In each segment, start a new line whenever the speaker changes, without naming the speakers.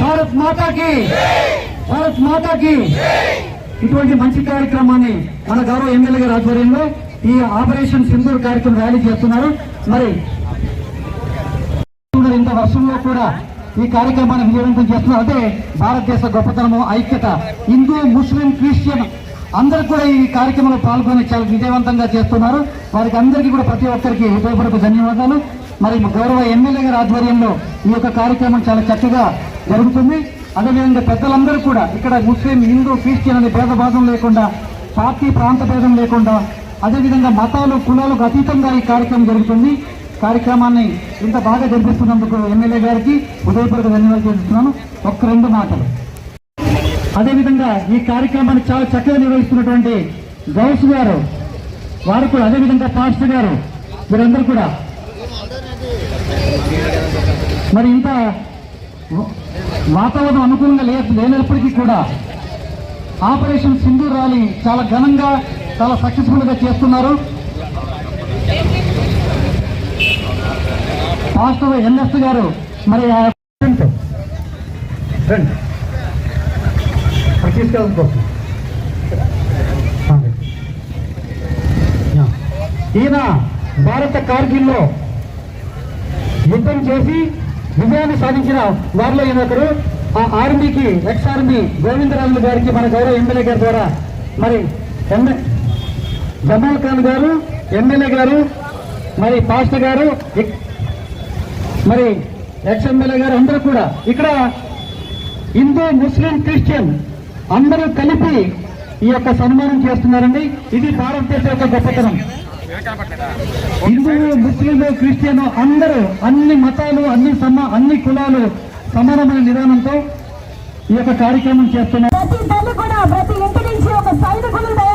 భారత్ మాతాకి భారత్ మాతాకి ఇటువంటి మంచి కార్యక్రమాన్ని మన గౌరవ ఎమ్మెల్యే గారి ఆధ్వర్యంలో ఈ ఆపరేషన్ సింధూర్ కార్యక్రమం ర్యాలీ చేస్తున్నారు. మరి ఇంత వర్షంలో కూడా ఈ కార్యక్రమాన్ని విజయవంతం చేస్తున్నారు అంటే భారతదేశ గొప్పతనము ఐక్యత హిందూ ముస్లిం క్రిస్టియన్ అందరూ కూడా ఈ కార్యక్రమంలో పాల్గొని చాలా విజయవంతంగా చేస్తున్నారు. వారికి అందరికీ కూడా ప్రతి ఒక్కరికి హృదయపూర్వక ధన్యవాదాలు. మరి గౌరవ ఎమ్మెల్యే గారి ఆధ్వర్యంలో ఈ యొక్క కార్యక్రమం చాలా చక్కగా జరుగుతుంది. అదేవిధంగా పెద్దలందరూ కూడా ఇక్కడ ముస్లిం హిందూ క్రిస్టియన్ అనే భేదభాదం లేకుండా పార్టీ ప్రాంత భేదం లేకుండా అదేవిధంగా మతాలు కులాలకు అతీతంగా ఈ కార్యక్రమం జరుగుతుంది. కార్యక్రమాన్ని ఇంత బాగా జరిపిస్తున్నందుకు ఎమ్మెల్యే గారికి హృదయపూర్వక ధన్యవాదాలు చేస్తున్నాను ఒక్క రెండు మాటలు. అదేవిధంగా ఈ కార్యక్రమాన్ని చాలా చక్కగా నిర్వహిస్తున్నటువంటి గౌస్ గారు వారు కూడా అదేవిధంగా పాస్టర్ గారు వీరందరూ కూడా. మరి ఇంత వాతావరణం అనుకూలంగా లే లేనప్పటికీ కూడా ఆపరేషన్ సింధు ర్యాలీ చాలా ఘనంగా చాలా సక్సెస్ఫుల్గా చేస్తున్నారు. రాష్ట్ర ఎన్ఎస్ గారు మరి ఆ ఈయన భారత కార్గిల్లో యుద్ధం చేసి విజయాన్ని సాధించిన వారిలో ఈయన ఒకరు. ఆ ఆర్మీకి ఎక్స్ ఆర్మీ గోవిందరాజు గారికి మన గౌరవ ఎమ్మెల్యే గారి ద్వారా మరి ఎమ్మె జమాల్ ఖాన్ గారు ఎమ్మెల్యే గారు మరి పాస్టర్ గారు మరి ఎక్స్ గారు అందరూ కూడా ఇక్కడ హిందూ ముస్లిం క్రిస్టియన్ అందరూ కలిపి ఈ యొక్క సన్మానం చేస్తున్నారండి. ఇది భారతదేశ యొక్క గొప్పతనం. హిందువులు ముస్లింలు క్రిస్టియన్ అందరూ అన్ని మతాలు అన్ని సమ అన్ని కులాలు సమానమైన విధానంతో ఈ యొక్క కార్యక్రమం చేస్తున్నారు.
ప్రతి తల్లి కూడా ప్రతి ఇంటి నుంచి ఒక సైనికులను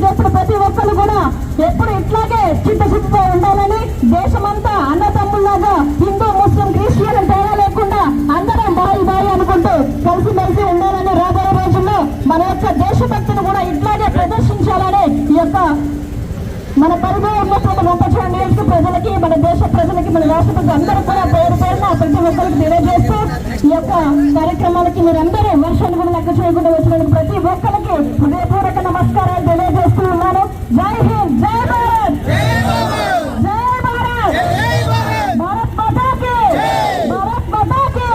మన ప్రతి ఒక్కరు కూడా ఎప్పుడు ఇట్లాగే చిత్తశుద్ధితో ఉండాలని దేశం మన పరిధిలో ఉన్నటువంటి రంపచోడ నియోజక ప్రజలకి మన దేశ ప్రజలకి మన రాష్ట్రపతి అందరూ కూడా పేరు పేరున ప్రతి ఒక్కరికి తెలియజేస్తూ ఈ యొక్క కార్యక్రమాలకి మీరందరూ వర్షాలు కూడా లెక్క చేయకుండా వచ్చినందుకు ప్రతి ఒక్కరికి హృదయపూర్వక నమస్కారాలు తెలియజేస్తూ ఉన్నాను. జై హింద్ జై భారత్! జై భారత్! భారత్ మాతాకి! భారత్ మాతాకి!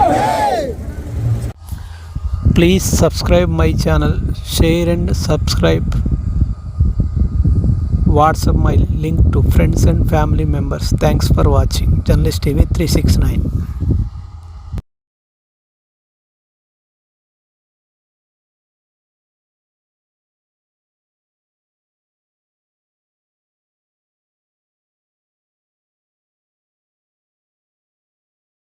please subscribe my WhatsApp my link to friends and family members. Thanks for watching. Journalist TV 369.